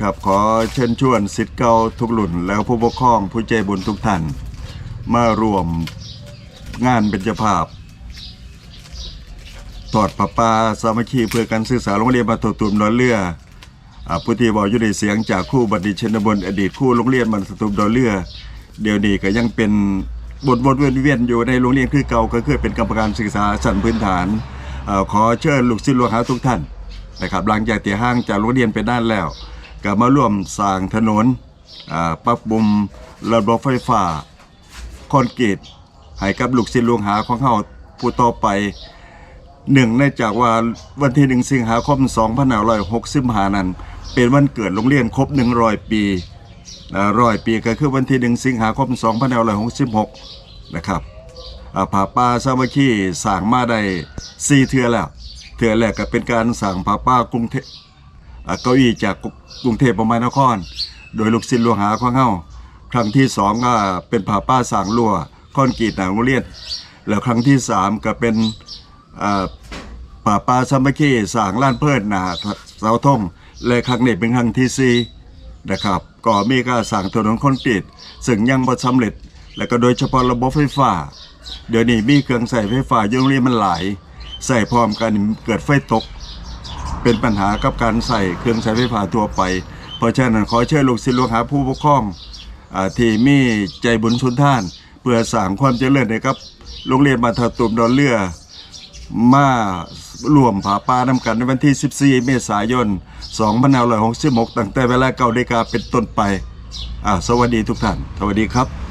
ครับขอเชิญชวนสิทธิ์เก่าทุกรุ่น แล้วผู้ปกครองผู้ใจบุญทุกท่าน มารวมงานเป็นจภาพตอดประปาสามัคคีเพื่อการศึกษาโรงเรียนบรรทตุมดอนเรืออ่าผู้ที่บอกอยู่ในเสียงจากคู่บัณฑิตชนบนอดีตคู่โรงเรียนบรรทตุมดอนเรือ เดี๋ยวนี้ก็ยังเป็นบทบทเวียนเวียนอยู่ในโรงเรียนคือเก่าก็คือเป็นกรรมการศึกษาชั้นพื้นฐานอขอเชิญลูกศิษย์ลูกหาทุกท่านนะครับหลังจากที่ห้างจากโรงเรียนไปด้านแล้ว ก็มาร่วมสร้างถนนปรับปรุงระบบไฟฟ้าคอนกรีตให้กับลูกศิษย์ลูกหาของเฮาผู้ต่อไปหนึ่งในจากว่าวันที่หนึ่งสิงหาคม2565นั้น เป็นวันเกิดโรงเรียนครบ 100 ปีร้อยปีก็คือวันที่หนึ่งสิงหาคม2566 นะครับอ่าผาป่าสามัคคีสร้างมาได้สี่เทือแล้ว เทือแรกก็เป็นการสั่งผาป่ากรุงเทพ เก้าอี้จากกรุงเทพมหานคร โดยลูกศิษย์ลูกหาข้องเฮาครั้งที่สองก็เป็นผาป่าสางรั้วคอนกรีตหนังโรงเรียนแล้วครั้งที่สามก็เป็นป่าปลาสามัคคีสางล้านเพิดหนาเสาธงและครั้งนี้เป็นครั้งที่สี่นะครับก็มีการสั่งถนนคอนกรีตซึ่งยังบ่สำเร็จ และก็โดยเฉพาะระบบไฟฟ้า เดี๋ยวนี้มีเครื่องใส่ไฟฟ้ายู่งเรียมันหลาย ใส่พร้อมกันเกิดไฟตก เป็นปัญหากับการใส่เครื่องใช้ไฟฟ้าทั่วไป เพราะฉะนั้นขอเชิญลูกศิษย์ลูกหาผู้ปกครองอที่มีใจบุญชุนท่าน เพื่อสร้างความเจริญให้กับโรงเรียนบรรทัดตุมดอนเรือมารวมผาป่านำกันในวันที่ 14 เมษายน 2566 ตั้งแต่เวลาเก้านาฬิกาเป็นต้นไปอาสวัสดีทุกท่าน สวัสดีครับ